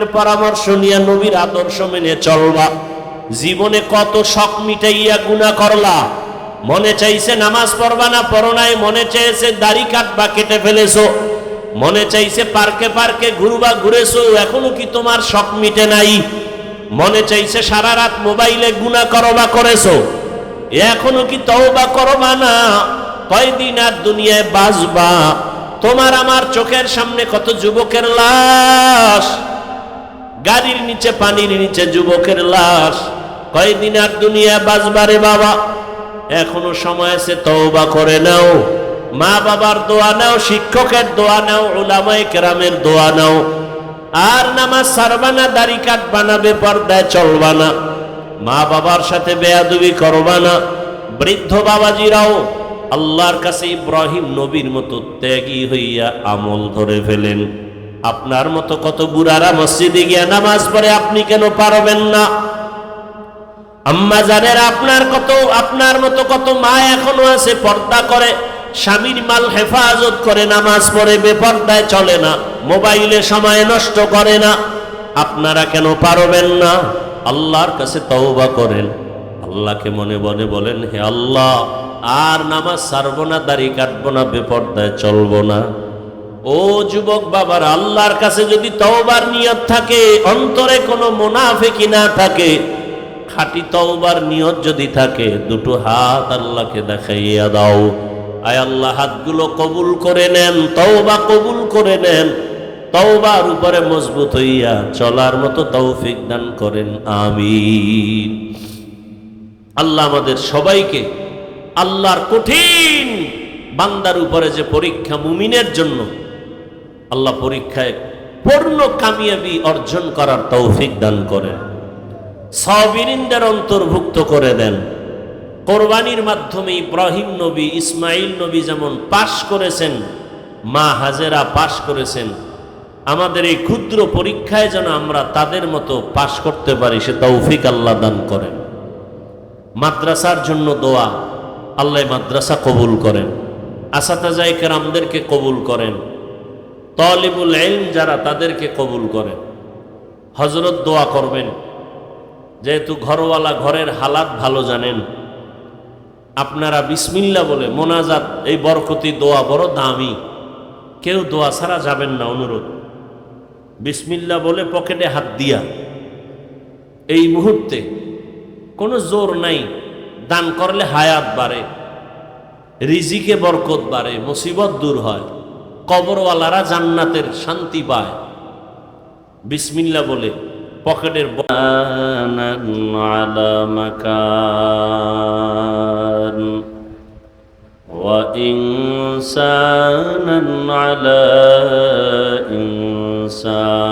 পরামর্শ নিয়ে নবীর আদর্শ মেনে চলবা। জীবনে কত শখ মিটাইয়া গুণা করলা? মনে চাইছে নামাজ পড়বা না পড়ো নাই? মনে চাইছে দাড়ি কাটবা, কেটে ফেলেছো? মনে চাইছে পার্কে পার্কে ঘুরবা, ঘুরেছো? এখনও কি তোমার শখ মিটে নাই? মনে চাইছে সারা রাত মোবাইলে গুণা করবা করেছ? এখনও কি তওবা করবা না? কয়দিন আর দুনিয়ায় বাঁচবা? তোমার আমার চোখের সামনে কত যুবকের লাশ? গাড়ির নিচে, পানির নিচে যুবকের লাশ। কয়দিন আর দুনিয়া বাজবারে বাবা? এখনও সময় আছে, তওবা করে নাও। মা বাবার দোয়া নাও, শিক্ষকের দোয়া নাও ওলামায়ে কেরামের দোয়া নাও। আর নামাজ সারবানা দাড়ি কাটবা না, বেপর্দায় চলবা না। মা বাবার সাথে বেয়াদবি করবা না। বৃদ্ধ বাবাজিরাও আল্লাহর কাছে ইব্রাহিম নবীর মতো ত্যাগী হইয়া আমল ধরে ফেলেন। আপনার মতো কত বুড়ারা মসজিদে গিয়া নামাজ পড়ে আপনি কেন পারবেন না? আম্মা জানের আপনার কত, আপনার মতো কত মা এখনও আছে, পর্দা করে, স্বামীর মাল হেফাজত করে নামাজ পড়ে, বেপর্দায় চলে না, মোবাইলে সময় নষ্ট করে না। আপনারা কেন পারবেন না? আল্লাহর কাছে তওবা করেন। আল্লাহকে মনে মনে বলেন, হে আল্লাহ, আর নামাজ সারবো না, দাড়ি কাটবো না, বেপর্দায় চলবো না। ও যুবক বাবার, আল্লাহর কাছে যদি তওবার নিয়ত থাকে, অন্তরে কোনো মোনাফেকি না থাকে, খাঁটি তওবার নিয়ত যদি থাকে, দুটো হাত আল্লাহকে দেখাইয়া দাও। আয় আল্লাহ, হাতগুলো কবুল করে নেন, তওবা কবুল করে নেন, তওবার উপরে মজবুত হইয়া চলার মতো তৌফিক দান করেন, আমিন। আল্লাহ আমাদের সবাইকে আল্লাহর কঠিন বান্দার উপরে যে পরীক্ষা মুমিনের জন্য আল্লাহ পরীক্ষায় পূর্ণ কামিয়াবি অর্জন করার তৌফিক দান করেন। সবিরিনদের অন্তর্ভুক্ত করে দেন। কোরবানির মাধ্যমে ইব্রাহিম নবী, ইসমাইল নবী যেমন পাশ করেছেন, মা হাজেরা পাশ করেছেন, আমাদের এই ক্ষুদ্র পরীক্ষায় যেন আমরা তাদের মতো পাশ করতে পারি, সে তৌফিক আল্লাহ দান করেন। মাদ্রাসার জন্য দোয়া, আল্লাহ মাদ্রাসা কবুল করেন। আসাতাজাই কেরামদেরকে কবুল করেন। তলিবুল এলম যারা তাদেরকে কবুল করেন হজরত দোয়া করবেন। যেহেতু ঘরওয়ালা ঘরের হালাত ভালো জানেন। আপনারা বিসমিল্লা বলে মোনাজাত, এই বরকতি দোয়া বড় দামি। কেউ দোয়া ছাড়া যাবেন না অনুরোধ। বিসমিল্লা বলে পকেটে হাত দিয়া। এই মুহূর্তে কোনো জোর নাই, দান করলে হায়াত বাড়ে, রিজিকে বরকত বাড়ে, মুসিবত দূর হয়। কবরওয়ালারা জান্নাতের শান্তি পায় বিসমিল্লা বলে পকেটের আলা মাকান وإنسانا على إنسان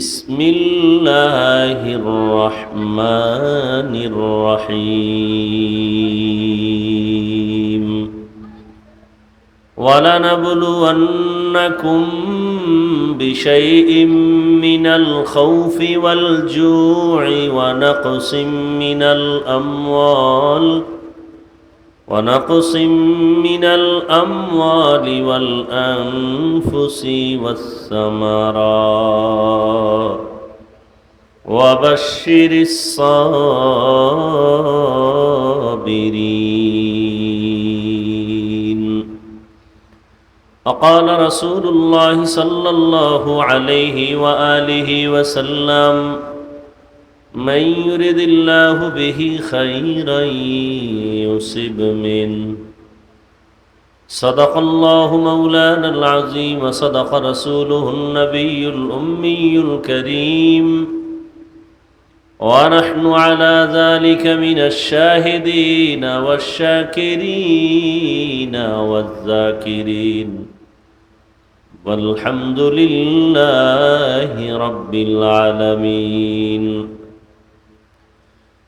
بسم الله الرحمن الرحيم. ولنبلونكم بشيء من الخوف والجوع ونقص من الأموال ونقص من الأموال والأنفس والثمرات وبشر الصابرين وقال رسول الله صلى الله عليه وآله وسلم من يرد الله به خيرا يصب منه صدق الله مولانا العظيم وصدق رسوله النبي الأمي الكريم. ونحن على ذلك من الشاهدين والشاكرين والذاكرين. والحمد لله رب العالمين.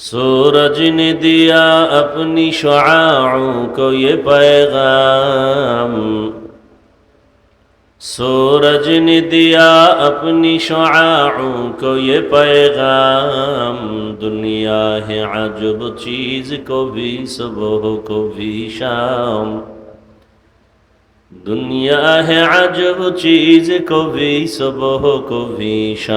सूरज ने दिया अपनी शुआओं को ये पैगाम सूरज ने दिया अपनी शुआओं को ये पैगाम दुनिया है अजब चीज को भी सुबह को भी शाम दुनिया है अजब चीज को भी सुबह को भी शाम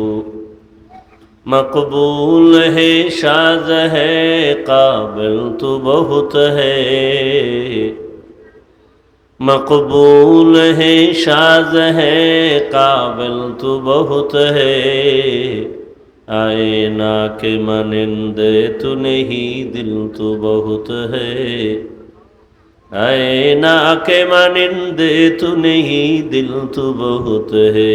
مقبول ہے شاز ہے قابل تو بہت ہے مقبول ہے شاز ہے قابل تو بہت ہے آئے نا کے منندے تو نہیں دل تو بہت ہے آئے نا کے منندے تو نہیں دل تو بہت ہے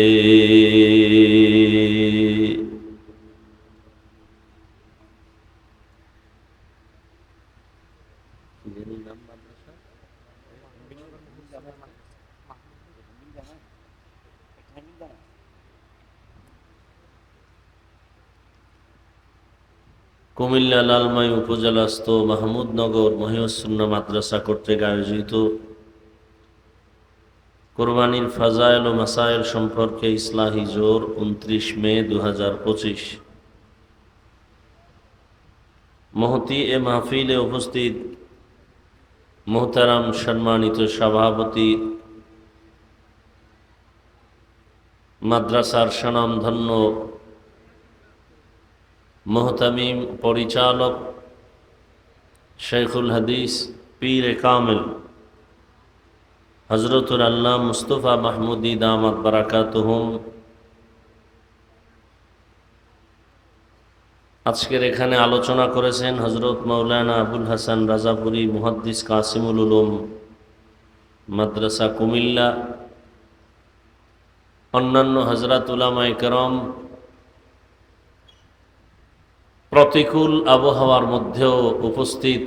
কুমিল্লা, লালমাই উপজেলাস্থ মাহমুদনগর মহিউসুন্না মাদ্রাসা কর্তৃক আয়োজিত কোরবানির ফাজাইল ও মাসাইল সম্পর্কে ইসলাহি জোর উনত্রিশ মে দু হাজার পঁচিশ। মহতি এ মাহফিলে উপস্থিত মোহতারাম সম্মানিত সভাপতি, মাদ্রাসার স্বনামধন্য মোহতামিম পরিচালক শেখুল হাদিস, পীর কামেল হজরতুল আল্লাহ মুস্তফা মাহমুদি দামাত বারাকাতুহুম। আজকের এখানে আলোচনা করেছেন হজরত মৌলানা আবুল হাসান রাজাপুরি মুহাদ্দিস কাসিমুল উলুম, মাদ্রাসা কুমিল্লা, অন্যান্য হজরত উলামাই করম প্রতিকূল আবহাওয়ার মধ্যেও উপস্থিত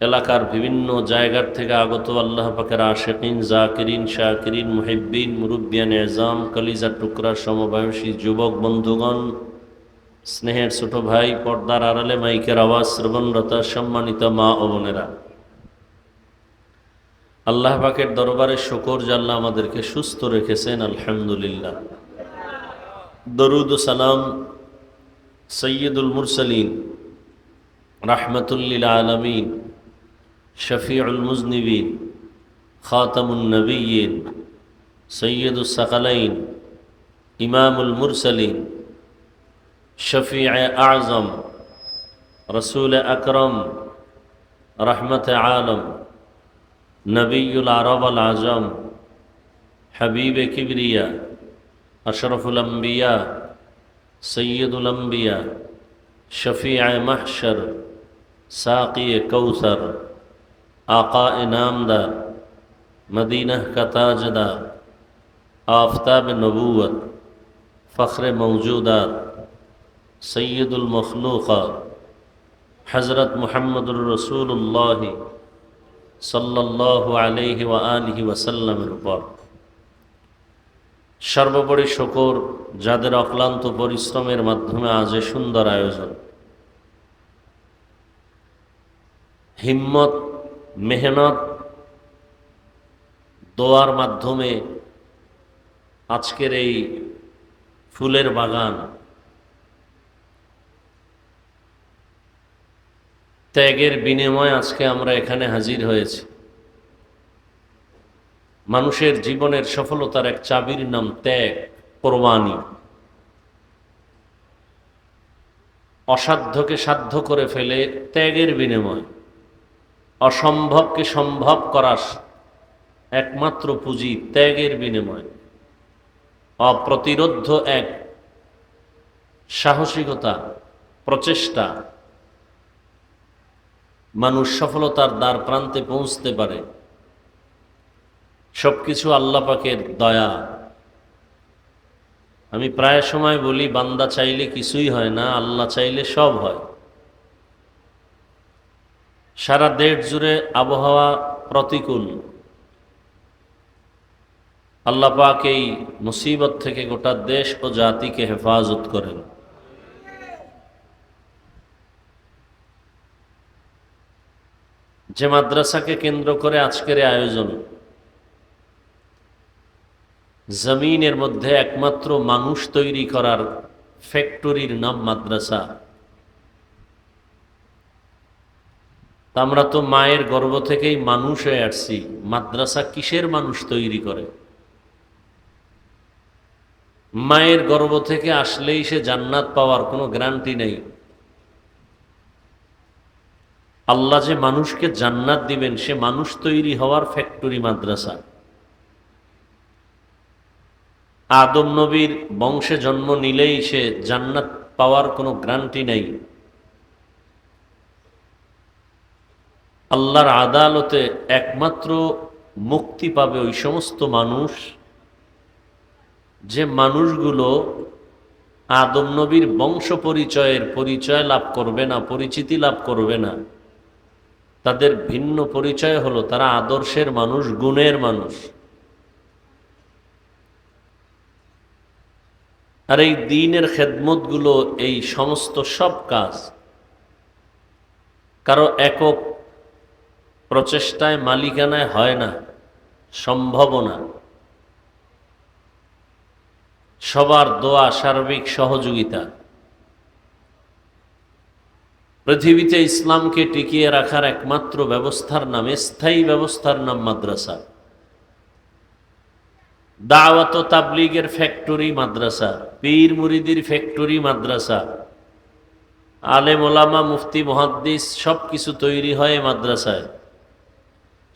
এলাকার বিভিন্ন জায়গার থেকে আগত আল্লাহ পাকের আশেকিন, জাকিরিন, শাকিরিন, মুহিব্বিন, মুরব্বিয়ান, এজাম কলিজা টুকরা, সমবয়সী যুবক বন্ধুগণ, স্নেহের ছোট ভাই, পর্দার আড়ালে মাইকের আওয়াজ, শ্রবণরতা, সম্মানিত মা ও বোনেরা। আল্লাহ পাকের দরবারে শকর জাল্লাহ আমাদেরকে সুস্থ রেখেছেন, আলহামদুলিল্লাহ। দরুদ সালাম সৈয়দুল মুরসলিন রাহমতুল্লিল আলমিন শফিউল মুজনিবিন খাতামুল নবীন সৈয়দুল সকলাইন ইমামুল মুরসলিন শফি আজম রসুল আকরম রহমত আলম নবীল আরব আল আজম হাবিব কিবরিয়া আশরফুল আম্বিয়া سید الانبیاء شفیع محشر، ساقی کوثر آقا نامدار، مدینہ کا تاجدار، آفتاب نبوت، فخر موجودات، سید المخلوق، حضرت محمد الرسول اللہ صلی اللہ علیہ وآلہ وسلم پر সর্বোপরি শকর যাদের অক্লান্ত পরিশ্রমের মাধ্যমে আজ এ সুন্দর আয়োজন। হিম্মত, মেহনত, দোয়ার মাধ্যমে আজকের এই ফুলের বাগান ত্যাগের বিনিময়ে আজকে আমরা এখানে হাজির হয়েছি। মানুষের জীবনের সফলতার এক চাবির নাম ত্যাগ, কোরবানি। অসাধ্যকে সাধ্য করে ফেলে ত্যাগের বিনিময়। অসম্ভবকে সম্ভব করার একমাত্র পুঁজি ত্যাগের বিনিময়। অপ্রতিরোধ্য এক সাহসিকতা, প্রচেষ্টা। মানুষ সফলতার দ্বার প্রান্তে পৌঁছতে পারে। সবকিছু আল্লাহ পাকের দয়া। আমি প্রায় সময় বলি, বান্দা চাইলে কিছুই হয় না, আল্লাহ চাইলে সব হয়। সারা দেশ জুড়ে আবহাওয়া প্রতিকূল। আল্লাহ পাক এই মুসিবত থেকে গোটা দেশ ও জাতিকে হেফাজত করেন। যে মাদ্রাসাকে কেন্দ্র করে আজকের আয়োজন জমিনের মধ্যে একমাত্র মানুষ তৈরি করার ফ্যাক্টরির নাম মাদ্রাসা। আমরা তো মায়ের গর্ভ থেকেই মানুষ হয়ে আসছি। মাদ্রাসা কিসের মানুষ তৈরি করে? মায়ের গর্ভ থেকে আসলেই সে জান্নাত পাওয়ার কোনো গ্যারান্টি নেই। আল্লাহ যে মানুষকে জান্নাত দিবেন, সে মানুষ তৈরি হওয়ার ফ্যাক্টরি মাদ্রাসা। আদম নবীর বংশে জন্ম নিলেই সে জান্নাত পাওয়ার কোনো গ্রান্টি নেই। আল্লাহর আদালতে একমাত্র মুক্তি পাবে ওই সমস্ত মানুষ, যে মানুষগুলো আদম নবীর বংশ পরিচয়ের পরিচয় লাভ করবে না, পরিচিতি লাভ করবে না। তাদের ভিন্ন পরিচয় হলো তারা আদর্শের মানুষ, গুণের মানুষ। আর এই দিনের খেদমতগুলো, এই সমস্ত সব কাজ কারও একক প্রচেষ্টায়, মালিকানায় হয় না, সম্ভব না। সবার দোয়া, সার্বিক সহযোগিতা। পৃথিবীতে ইসলামকে টিকিয়ে রাখার একমাত্র ব্যবস্থার নাম, স্থায়ী ব্যবস্থার নাম মাদ্রাসা। দাওয়াত তাবলিগের ফ্যাক্টরি মাদ্রাসা, পীর মুরিদির ফ্যাক্টরি মাদ্রাসা, আলেম ওলামা, মুফতি, মহাদ্দিস সব কিছু তৈরি হয় মাদ্রাসায়।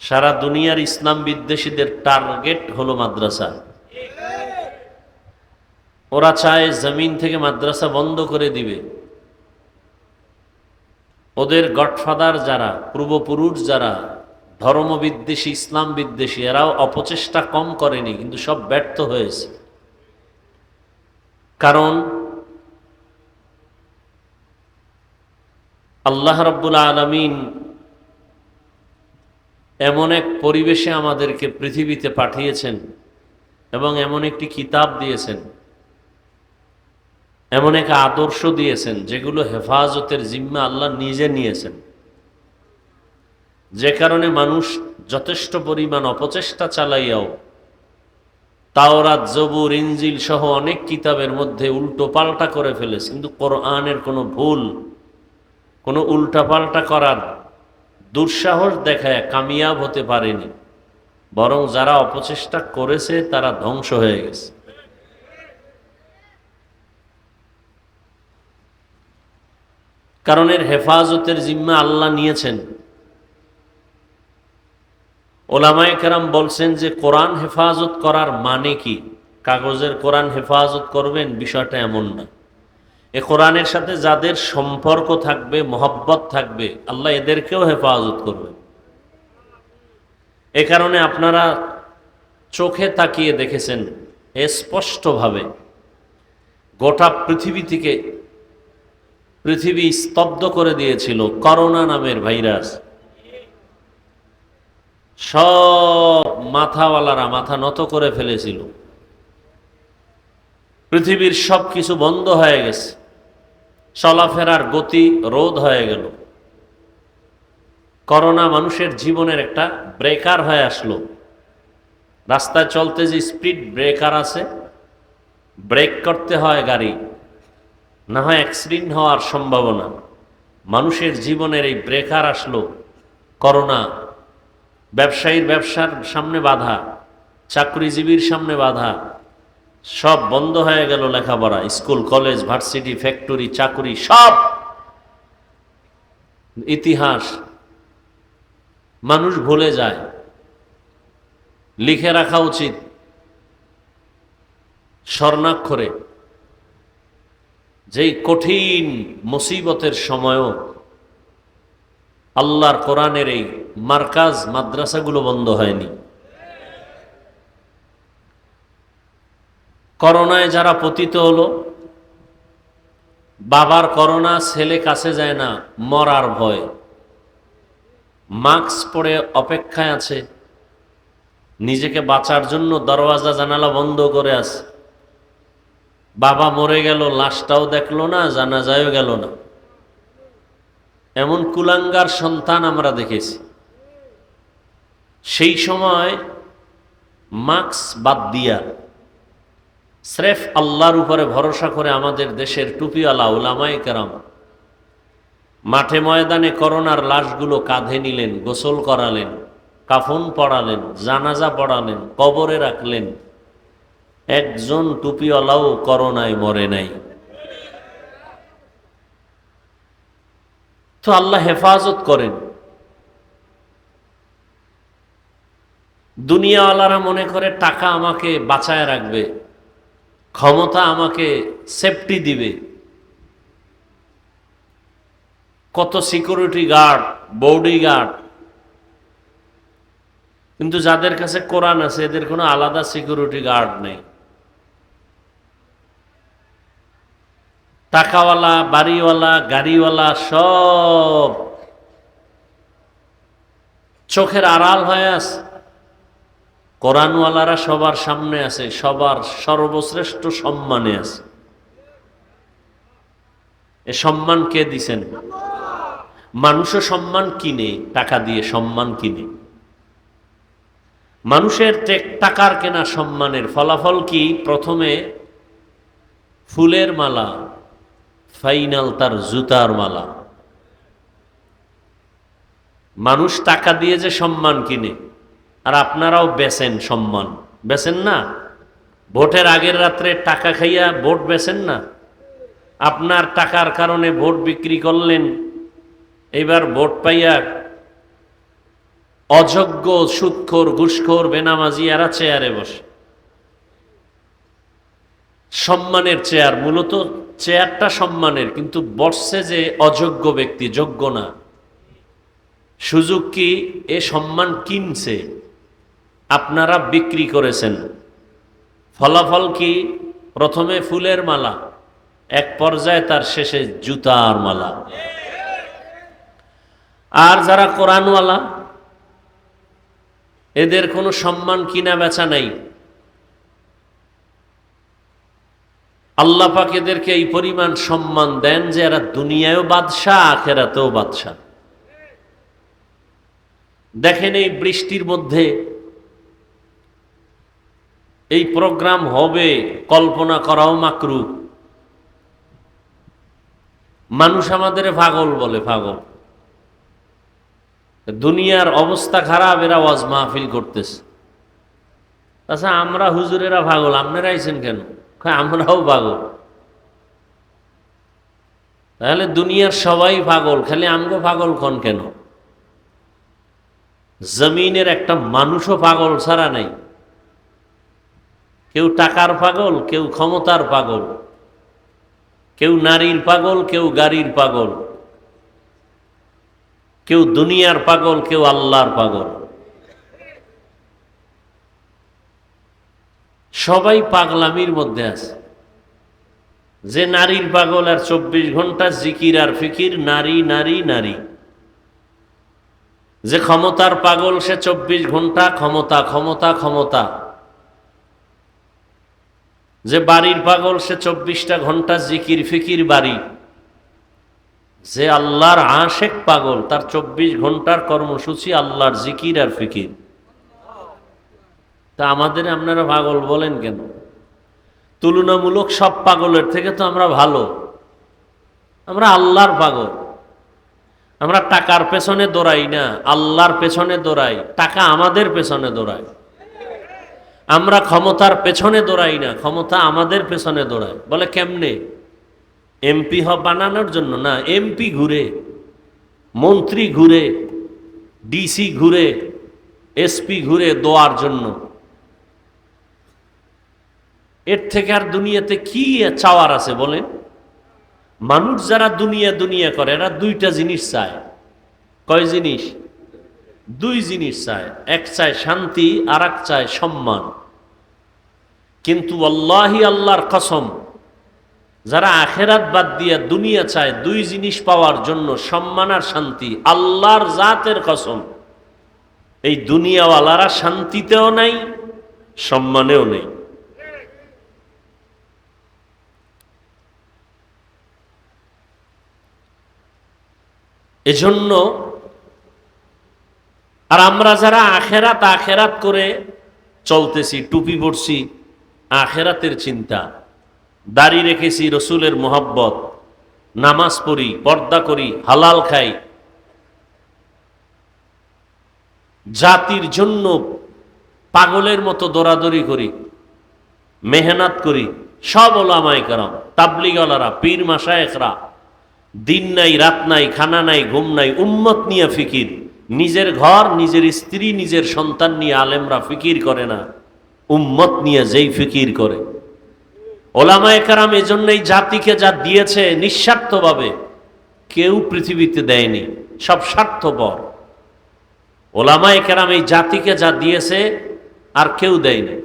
সারা দুনিয়ার ইসলাম বিদ্বেষীদের টার্গেট হলো মাদ্রাসা। ওরা চায় জমিন থেকে মাদ্রাসা বন্ধ করে দিবে। ওদের গডফাদার যারা, পূর্বপুরুষ যারা ধর্ম বিদ্বেষী ইসলাম বিদ্বেষী এরাও অপচেষ্টা কম করেনি, কিন্তু সব ব্যর্থ হয়েছে। কারণ আল্লাহ রব্বুল আলমিন এমন এক পরিবেশে আমাদেরকে পৃথিবীতে পাঠিয়েছেন এবং এমন একটি কিতাব দিয়েছেন, এমন এক আদর্শ দিয়েছেন যেগুলো হেফাজতের জিম্মা আল্লাহ নিজে নিয়েছেন। যে কারণে মানুষ যথেষ্ট পরিমাণ অপচেষ্টা চালাইয়াও তাওরাত, জবুর ইঞ্জিল সহ অনেক কিতাবের মধ্যে উল্টো পাল্টা করে ফেলেছে। কিন্তু কোরআনের কোনো ভুল, কোনো উল্টা পাল্টা করার দুঃসাহস দেখায় কামিয়াব হতে পারেনি। বরং যারা অপচেষ্টা করেছে, তারা ধ্বংস হয়ে গেছে। কারণ এর হেফাজতের জিম্মা আল্লাহ নিয়েছেন। ওলামায় কেরাম বলছেন যে কোরআন হেফাজত করার মানে কি? কাগজের কোরআন হেফাজত করবেন, বিষয়টা এমন না। এ কোরআনের সাথে যাদের সম্পর্ক থাকবে, মহব্বত থাকবে, আল্লাহ এদেরকেও হেফাজত করবে এ কারণে আপনারা চোখে তাকিয়ে দেখেছেন স্পষ্টভাবে গোটা পৃথিবী থেকে পৃথিবী স্তব্ধ করে দিয়েছিল করোনা নামের ভাইরাস। সব মাথাওয়ালারা মাথা নত করে ফেলেছিল। পৃথিবীর সব কিছু বন্ধ হয়ে গেছে। চলাফেরার গতি রোধ হয়ে গেল। করোনা মানুষের জীবনের একটা ব্রেকার হয়ে আসলো। রাস্তায় চলতে যে স্পিড ব্রেকার আছে, ব্রেক করতে হয় গাড়ি, না হয় অ্যাক্সিডেন্ট হওয়ার সম্ভাবনা। মানুষের জীবনের এই ব্রেকার আসলো, করোনা ব্যবসায়ীর ব্যবসার সামনে বাধা, চাকরিজীবীর সামনে বাধা, সব বন্ধ হয়ে গেল লেখাপড়া, স্কুল, কলেজ, ভার্সিটি, ফ্যাক্টরি, চাকুরি, সব। ইতিহাস, মানুষ ভুলে যায়। লিখে রাখা উচিত। স্বর্ণাক্ষরে, যেই কঠিন মুসিবতের সময়ও আল্লাহর কোরআনের এই মার্কাজ মাদ্রাসাগুলো বন্ধ হয়নি। করোনায় যারা পতিত হলো, বাবার করোনা, ছেলে কাছে যায় না, মরার ভয়। মাস্ক পরে অপেক্ষায় আছে। নিজেকে বাঁচার জন্য দরওয়াজা, জানালা বন্ধ করে আছে। বাবা মরে গেল, লাশটাও দেখল না জানা যায়ও গেল না। এমন কুলাঙ্গার সন্তান আমরা দেখেছি। সেই সময় মাস্ক বাদ দিয়া স্রেফ আল্লাহর উপরে ভরসা করে আমাদের দেশের টুপিওয়ালা ওলামাই কেরাম মাঠে ময়দানে করোনার লাশগুলো কাঁধে নিলেন, গোসল করালেন, কাফন পড়ালেন জানাজা পড়ালেন, কবরে রাখলেন। একজন টুপিওয়ালাও করোনায় মরে নাই। তো আল্লাহ হেফাজত করেন। দুনিয়াওয়ালারা মনে করে টাকা আমাকে বাঁচায় রাখবে, ক্ষমতা আমাকে সেফটি দিবে। কত সিকিউরিটি গার্ড বডি গার্ড কিন্তু যাদের কাছে কোরআন আছে, এদের কোনো আলাদা সিকিউরিটি গার্ড নেই। টাকাওয়ালা, বাড়িওয়ালা, গাড়িওয়ালা সব চোখের আড়াল হয়ে আছে। কোরআনওয়ালারা সবার সামনে আছে, সবার সর্বশ্রেষ্ঠ সম্মানে আছে। এ সম্মান কে দিছেন? মানুষও সম্মান কিনে, টাকা দিয়ে সম্মান কিনে। মানুষের টাকার কেনা সম্মানের ফলাফল কি? প্রথমে ফুলের মালা ফাইনাল তার জুতার মালা। মানুষ টাকা দিয়ে যে সম্মান কিনে, আর আপনারাও বেছেন সম্মান। বেছেন না? ভোটের আগের রাত্রে টাকা খাইয়া ভোট বেছেন না? আপনার টাকার কারণে ভোট বিক্রি করলেন এবার ভোট পাইয়া অযোগ্য, সুৎখোর, ঘুষখোর, বেনামাজি, এরা চেয়ারে বসে। সম্মানের চেয়ার, মূলত চেয়ারটা সম্মানের, কিন্তু বর্ষে যে অযোগ্য ব্যক্তি, যোগ্য না, সুযোগ কি এ সম্মান কিনছে? আপনারা বিক্রি করেছেন। ফলাফল কি? প্রথমে ফুলের মালা, এক পর্যায়ে তার শেষে জুতার মালা। আর যারা কোরআনওয়ালা, এদের কোনো সম্মান কিনা বেচা নাই। আল্লাহ পাক এদেরকে এই পরিমাণ সম্মান দেন যে এরা দুনিয়ায়ও বাদশাহ, আখেরাতেও বাদশাহ। দেখেন এই বৃষ্টির মধ্যে এই প্রোগ্রাম হবে, কল্পনা করাও মাকরু। মানুষ আমাদের পাগল বলে, পাগল। দুনিয়ার অবস্থা খারাপ, এরা ওয়াজ মাহফিল করতেছে। আচ্ছা আমরা হুজুরেরা পাগল, আপনারা আইছেন কেন? আমরাও পাগল। তাহলে দুনিয়ার সবাই পাগল, খালি আমগো পাগল কন কেন? জমিনের একটা মানুষও পাগল ছাড়া নাই। কেউ টাকার পাগল, কেউ ক্ষমতার পাগল। কেউ নারীর পাগল, কেউ গাড়ির পাগল। কেউ দুনিয়ার পাগল, কেউ আল্লাহর পাগল। সবাই পাগলামির মধ্যে আছে। যে নারীর পাগল আর চব্বিশ ঘণ্টা জিকির আর ফিকির, নারী নারী নারী। যে ক্ষমতার পাগল, সে চব্বিশ ঘণ্টা ক্ষমতা ক্ষমতা ক্ষমতা। যে বাড়ির পাগল, সে চব্বিশটা ঘণ্টা জিকির, ফিকির বাড়ি। যে আল্লাহর আশেক পাগল, তার চব্বিশ ঘণ্টার কর্মসূচি আল্লাহর জিকির আর ফিকির। তা আমাদের আপনারা পাগল বলেন কেন? তুলনামূলক সব পাগলের থেকে তো আমরা ভালো। আমরা আল্লাহর পাগল। আমরা টাকার পেছনে দৌড়াই না, আল্লাহর পেছনে দৌড়াই, টাকা আমাদের পেছনে দৌড়ায় আমরা ক্ষমতার পেছনে দৌড়াই না, ক্ষমতা আমাদের পেছনে দৌড়ায় বলে কেমনে? এমপি হ বানানোর জন্য না, এমপি ঘুরে, মন্ত্রী ঘুরে, ডিসি ঘুরে, এসপি ঘুরে দোয়ার জন্য। এর থেকে আর দুনিয়াতে কি চাওয়ার আছে বলেন? মানুষ যারা দুনিয়া দুনিয়া করে, এরা দুইটা জিনিস চায়। কয় জিনিস? দুই জিনিস চায়। এক চায় শান্তি আর এক চায় সম্মান। কিন্তু আল্লাহি আল্লাহর কসম, যারা আখেরাত বাদ দিয়া দুনিয়া চায়, দুই জিনিস পাওয়ার জন্য সম্মান আর শান্তি আল্লাহর জাতের কসম। এই দুনিয়াওয়ালারা শান্তিতেও নাই, সম্মানেও নেই। এজন্য আর আমরা যারা আখেরাত আখেরাত করে চলতেছি, টুপি পড়ছি আখেরাতের চিন্তা। দাড়ি রেখেছি রসুলের মোহাব্বত, নামাজ পড়ি, পর্দা করি, হালাল খাই। জাতির জন্য পাগলের মতো দৌড়াদৌড়ি করি, মেহনত করি। সব ওলামাই কারাম তাবলিগলারা পীর মাসায়করা দিন নাই, রাত নাই, খানা নাই, ঘুম নাই, উম্মত নিয়ে ফিকির। নিজের ঘর, নিজের স্ত্রী, নিজের সন্তান নিয়ে আলেমরা ফিকির করে না। উম্মত নিয়ে যেই ফিকির করে। ওলামায় কারাম এজন্যই জাতিকে যা দিয়েছে নিঃস্বার্থভাবে কেউ পৃথিবীতে দেয়নি, সব স্বার্থপর। ওলামায় কেরাম এই জাতিকে যা দিয়েছে আর কেউ দেয়নি।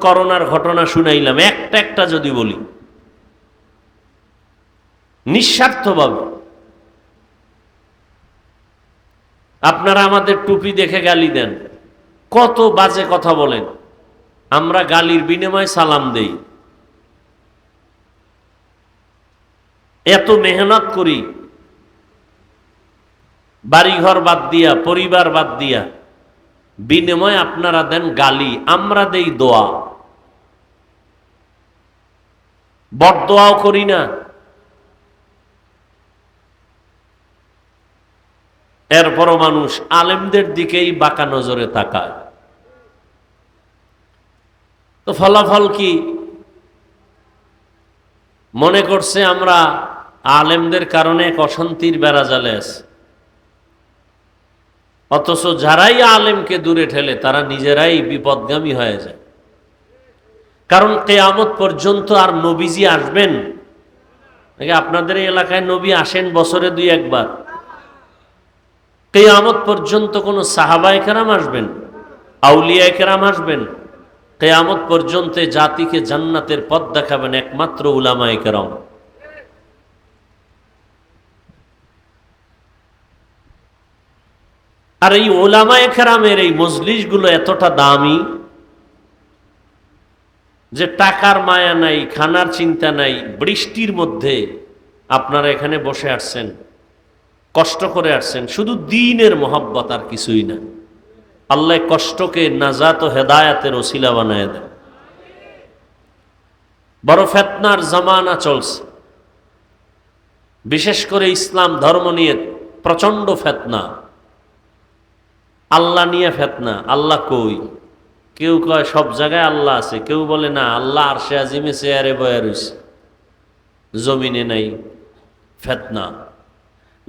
করোনার ঘটনা শুনাইলাম, একটা একটা যদি বলি। নিঃস্বার্থভাবে। আপনারা আমাদের টুপি দেখে গালি দেন। কত বাজে কথা বলেন। আমরা গালির বিনিময়ে সালাম দেই। এত মেহনত করি। বাড়িঘর বাদ দিয়া, পরিবার বাদ দিয়া, বিনিময় আপনারা দেন গালি, আমরা দেই দোয়া। বট দোয়াও করি না। এরপরও মানুষ আলেমদের দিকেই বাঁকা নজরে তাকায়। তো ফলাফল কি? মনে করছে আমরা আলেমদের কারণে এক অশান্তির বেড়া জালে আছে। অথচ যারাই আলেমকে দূরে ঠেলে, তারা নিজেরাই বিপদগামী হয়ে যায়। কারণ কেয়ামত পর্যন্ত আর নবীজি আসবেন? নাকি আপনাদের এই এলাকায় নবী আসেন বছরে দুই একবার? কেয়ামত পর্যন্ত কোনো সাহাবায় কেরাম আসবেন আউলিয়ায় কেরাম আসবেন, কেয়ামত পর্যন্ত জাতিকে জান্নাতের পথ দেখাবেন একমাত্র উলামায় কেরাম। আর এই ওলামায় কেরামের এই মজলিশগুলো এতটা দামি যে টাকার মায়া নাই, খানার চিন্তা নাই, বৃষ্টির মধ্যে আপনারা এখানে বসে আসছেন। কষ্ট করে আসছেন। শুধু দিনের মোহাব্বত আর কিছুই না। আল্লাহ কষ্টকে নাজাত হেদায়াতের ওসিলা বানায় দেন। বড় ফেতনার জামানা চলছে। বিশেষ করে ইসলাম ধর্ম নিয়ে প্রচণ্ড ফেতনা। আল্লাহ নিয়ে ফেতনা। আল্লাহ কই? কেউ কয়, সব জায়গায় আল্লাহ আছে। কেউ বলে, না, আল্লাহ আর সে আজিমে চেয়ারে বয়া রয়েছে জমিনে নাই। ফেতনা।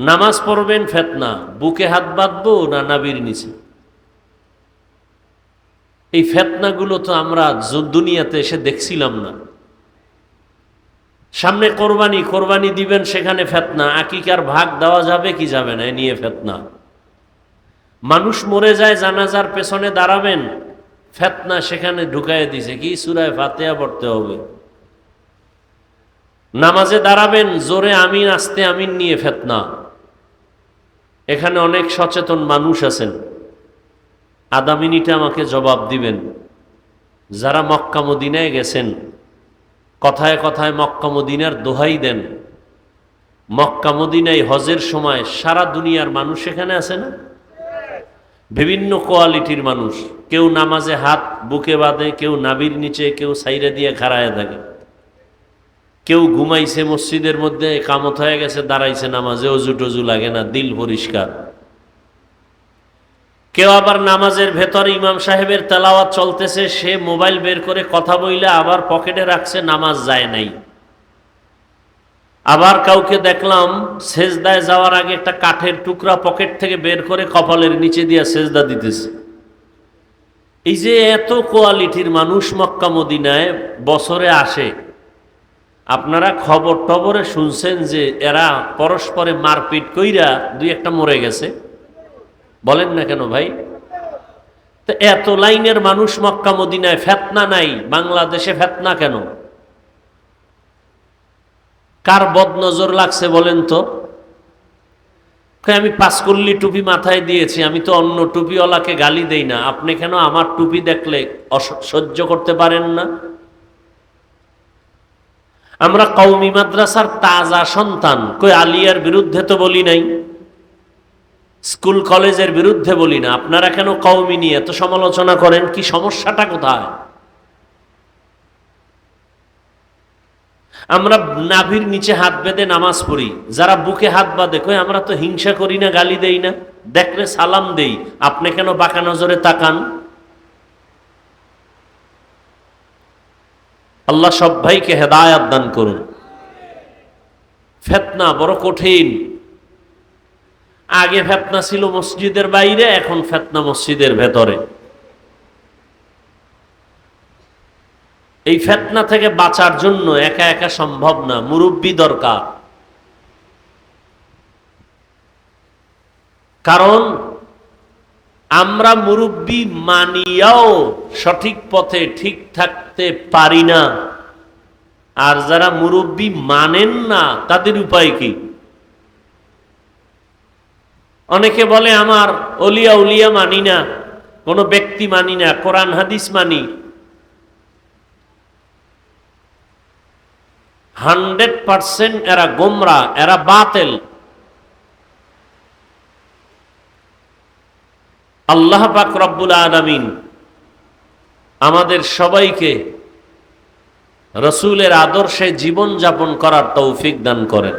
নামাজ পড়বেন ফেতনা, বুকে হাত বাঁধবো না নাবির নিচে? এই ফেতনাগুলো তো আমরা দুনিয়াতে এসে দেখছিলাম না। সামনে কোরবানি কোরবানি দিবেন সেখানে ফেতনা, আকিকার ভাগ দেওয়া যাবে কি যাবে না নিয়ে ফেতনা। মানুষ মরে যায়, জানাজার পেছনে দাঁড়াবেন, ফেতনা সেখানে ঢুকাই দিছে, কি সুরায় ফাতেয়া পড়তে হবে। নামাজে দাঁড়াবেন, জোরে আমিন, আসতে আমিন নিয়ে ফেতনা। এখানে অনেক সচেতন মানুষ আছেন। আধা মিনিটে আমাকে জবাব দিবেন। যারা মক্কা মদিনায় গেছেন, কথায় কথায় মক্কা মদিনার দোহাই দেন। মক্কা মদিনায় হজের সময় সারা দুনিয়ার মানুষ এখানে আছে না? বিভিন্ন কোয়ালিটির মানুষ। কেউ নামাজে হাত বুকে বাঁধে, কেউ নাবির নিচে, কেউ সাইরে দিয়ে খাড়ায় থাকে। কেউ ঘুমাইছে মসজিদের মধ্যে, কামত হয়ে গেছে, দাঁড়াইছে নামাজে, অজু টজু লাগে না, দিল পরিষ্কার। কেউ আবার নামাজের ভেতর ইমাম সাহেবের তেলাওয়াত চলতেছে, সে মোবাইল বের করে কথা বইলে আবার পকেটে রাখছে, নামাজ যায় নাই। আবার কাউকে দেখলাম, সেজদায় যাওয়ার আগে একটা কাঠের টুকরা পকেট থেকে বের করে কপালের নিচে দিয়ে সেজদা দিতেছে। এই যে এত কোয়ালিটির মানুষ মক্কা মদিনায় বছরে আসে আপনারা খবর টবরে শুনছেন যে এরা পরস্পরে মারপিট কইরা দুই একটা মরে গেছে। বলেন না কেন ভাই? তো এত লাইনের মানুষ মক্কা মদিনায় ফেতনা নাই, বাংলাদেশে ফেতনা কেন? কার বদনজর লাগছে বলেন তো? আমি পাঁচকল্লি টুপি মাথায় দিয়েছি, আমি তো অন্য টুপিওয়ালাকে গালি দেই না। আপনি কেন আমার টুপি দেখলে অস- সহ্য করতে পারেন না? আমরা কৌমি মাদ্রাসার তাজা সন্তান। কই আলিয়ার বিরুদ্ধে তো বলি নাই। স্কুল, কলেজের বিরুদ্ধে বলি না। আপনারা কেন কৌমি নিয়ে এত সমালোচনা করেন? কি সমস্যাটা কোথায়? আমরা নাভির নিচে হাত বেঁধে নামাজ পড়ি। যারা বুকে হাত বাঁধে, কই আমরা তো হিংসা করি না, গালি দেই না। দেখলে সালাম দেই। আপনি কেন বাঁকা নজরে তাকান? আল্লাহ সব ভাইকে হেদায়াত দান করুন। ফেতনা বড় কঠিন। আগে ফেতনা ছিল মসজিদের বাইরে, এখন ফেতনা মসজিদের ভেতরে। এই ফেতনা থেকে বাঁচার জন্য একা একা সম্ভব না, মুরব্বী দরকার। কারণ আমরা মুরব্বী মানিয়াও সঠিক পথে ঠিক থাকতে পারি না। আর যারা মুরব্বী মানেন না, তাদের উপায় কি? অনেকে বলে, আমার অলিয়া উলিয়া মানি না, কোনো ব্যক্তি মানি না, কোরআন, হাদিস মানি। হান্ড্রেড পারসেন্ট এরা গোমরা, এরা বাতেল। আল্লাহ পাক রব্বুল আলমিন আমাদের সবাইকে রসুলের আদর্শে জীবন যাপন করার তৌফিক দান করেন।